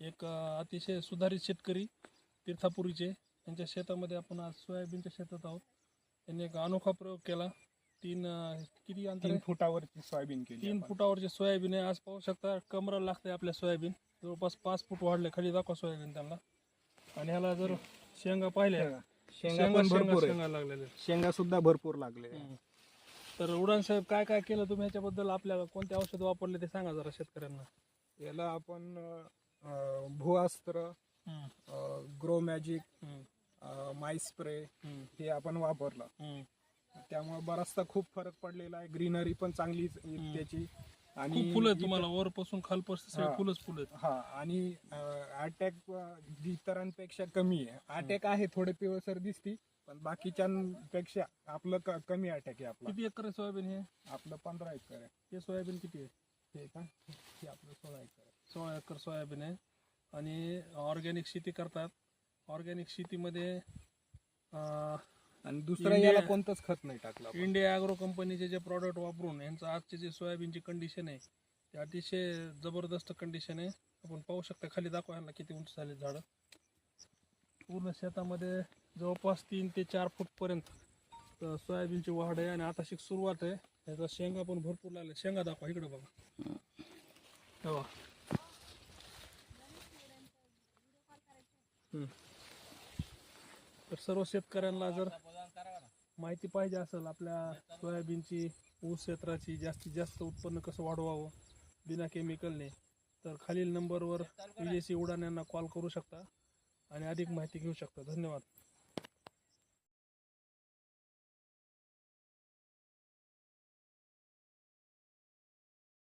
एक अतिशय सुधारित शेतकरी तीर्थापुरीचे. यांच्या शेतामध्ये आपण आज सोयाबीनच्या शेतात आहोत. त्यांनी एक अनोखा प्रयोग केला. तीन किती अंतर तीन? फुटावरची सोयाबीन केली तीन आपण. फुटावरचे सोयाबीन आहे. आज पाहू शकता कमरा लागतंय आपल्या सोयाबीन. जवळपास पाच फूट वाढले. खाली दाखवा सोयाबीन त्यांना. आणि ह्याला जर शेंगा पाहिल्या शेंगा. शेंगा शेंगा पण शेंगा भरपूर शेंगा लागलेल्या आहेत. शेंगा सुद्धा भरपूर लागले. तर उडान साहेब काय काय केलं तुम्ही ह्याच्याबद्दल आपल्याला कोणते औषध वापरले ते सांगा जरा शेतकऱ्यांना. याला आपण अं, भूअस्त्र ग्रो मॅजिक माई स्प्रे हे आपण वापरलं. त्यामुळे बराचसा खूप फरक पडलेला आहे. ग्रीनरी पण चांगली त्याची. आणि फुलं तुम्हाला. वरपासून खालपासून. फुलंच फुलं हा. आणि अटॅक इतरांपेक्षा कमी आहे. अटॅक आहे थोडे पिवळसर दिसती पण बाकीच्यांपेक्षा आपलं कमी अटॅक आहे आपला. किती एकर सोयाबीन हे? आपलं पंधरा एकर आहे. हे सोयाबीन किती आहे? हे का? हे आपलं सोळा एकर आहे. सोळा एकर सोयाबीन आहे. आणि ऑर्गॅनिक शेती करतात. ऑर्गॅनिक शेतीमध्ये आणि दुसरं इंडिया- याला कोणतंच खत नाही टाकलं आपण. इंडिया ॲग्रो कंपनीचे जे प्रॉडक्ट वापरून यांचं आजचे जे सोयाबीनची कंडिशन आहे ते अतिशय जबरदस्त कंडिशन आहे. आपण पाहू शकता खाली दाखवा यांना किती उंच झाले झाडं. पूर्ण शेतामध्ये जवळपास तीन ते चार फूटपर्यंत अं, सोयाबीनची वाढ आहे. आणि आता शिक सुरुवात आहे. त्याचा शेंगा पण भरपूर लागले. शेंगा दाखवा इकडे बघा. हम्म. तर सर्व शेतकऱ्यांना जर माहिती पाहिजे असेल आपल्या सोयाबीनची ऊस क्षेत्राची जास्तीत जास्त उत्पन्न कसं वाढवावं बिना केमिकलने तर खालील नंबरवर विजेसी उडान यांना कॉल करू शकता आणि अधिक माहिती घेऊ शकता. धन्यवाद.